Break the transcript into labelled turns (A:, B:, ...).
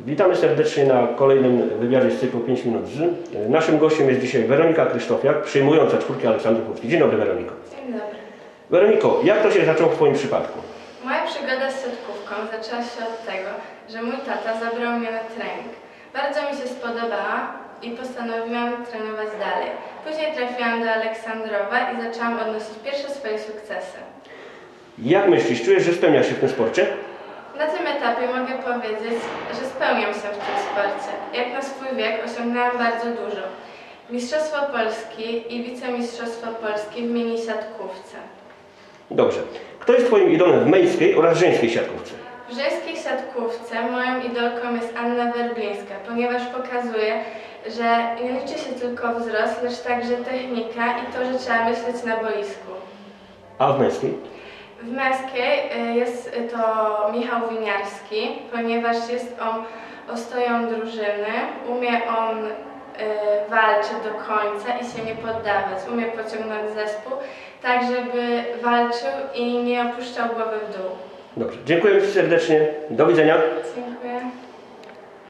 A: Witamy serdecznie na kolejnym wywiadzie z cyklu 5 minut z. Naszym gościem jest dzisiaj Weronika Krzysztofiak, przyjmująca czwórki Aleksandrów Dzień dobry Weroniko.
B: Dzień dobry.
A: Weroniko, jak to się zaczęło w Twoim przypadku?
B: Moja przygoda z siatkówką zaczęła się od tego, że mój tata zabrał mnie na trening. Bardzo mi się spodobała i postanowiłam trenować dalej. Później trafiłam do Aleksandrowa i zaczęłam odnosić pierwsze swoje sukcesy.
A: Jak myślisz, czujesz, że spełniasz się w tym sporcie?
B: Etapie mogę powiedzieć, że spełniam się w tym sporcie. Jak na swój wiek osiągnęłam bardzo dużo. Mistrzostwo Polski i wicemistrzostwo Polski w mini siatkówce.
A: Dobrze. Kto jest Twoim idolem w męskiej oraz żeńskiej siatkówce?
B: W żeńskiej siatkówce moją idolką jest Anna Werblińska, ponieważ pokazuje, że nie liczy się tylko wzrost, lecz także technika i to, że trzeba myśleć na boisku.
A: A w męskiej?
B: W męskiej y, jest to Michał Winiarski, ponieważ jest on ostoją drużyny, umie on y, walczyć do końca i się nie poddawać, umie pociągnąć zespół tak, żeby walczył i nie opuszczał głowy w dół.
A: Dobrze. Dziękuję Ci serdecznie. Do widzenia.
B: Dziękuję.